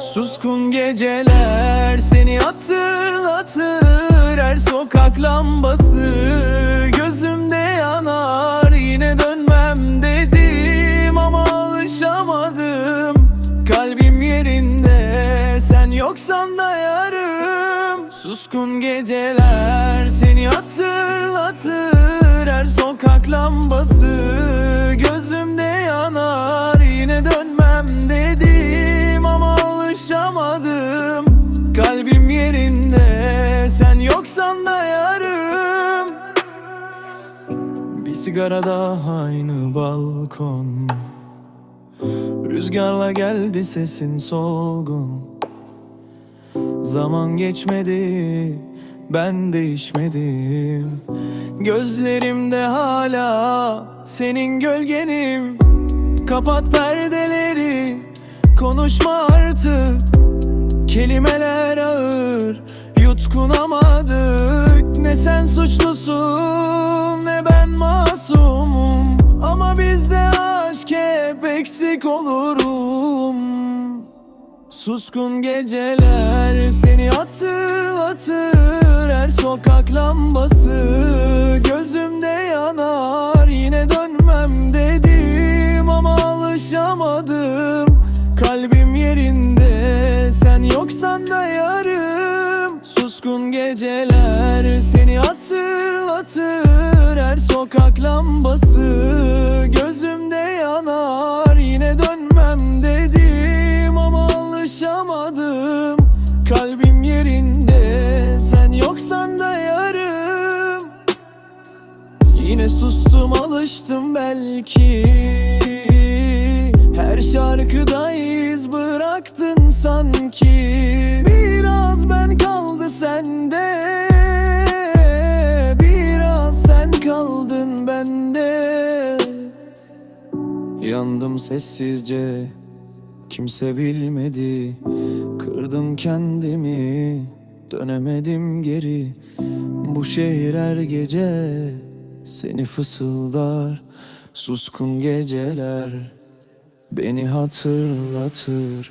Suskun geceler seni hatırlatır Her sokak lambası gözümde yanar. Yine dönmem dedim ama alışamadım. Kalbim yerinde sen yoksan da yarım. Suskun geceler seni hatırlatır Her sokak lambası Kalbim yerinde sen yoksan da yarım. Bir sigara daha aynı balkon. Rüzgarla geldi sesin solgun. Zaman geçmedi ben değişmedim. Gözlerimde hala senin gölgenim. Kapat perdeleri konuşma artık Kelimeler ağır yutkunamadık. Ne sen suçlusun ne ben masumum. Ama bizde aşk hep eksik olurum. Suskun geceler seni hatırlatır. Her sokak lambası gözümde yanar. Yine dönmem dedim ama alışamadım. Kalbim yerinde Suskun geceler seni hatırlatır. Her sokak lambası gözümde yanar. Yine dönmem dedim ama alışamadım. Kalbim yerinde sen yoksan da yarım. Yine sustum alıştım belki. Her şarkıda iz bıraktın sanki Yandım sessizce Kimse bilmedi. Kırdım kendimi Dönemedim geri. Bu şehir her gece Seni fısıldar. Suskun geceler Beni hatırlatır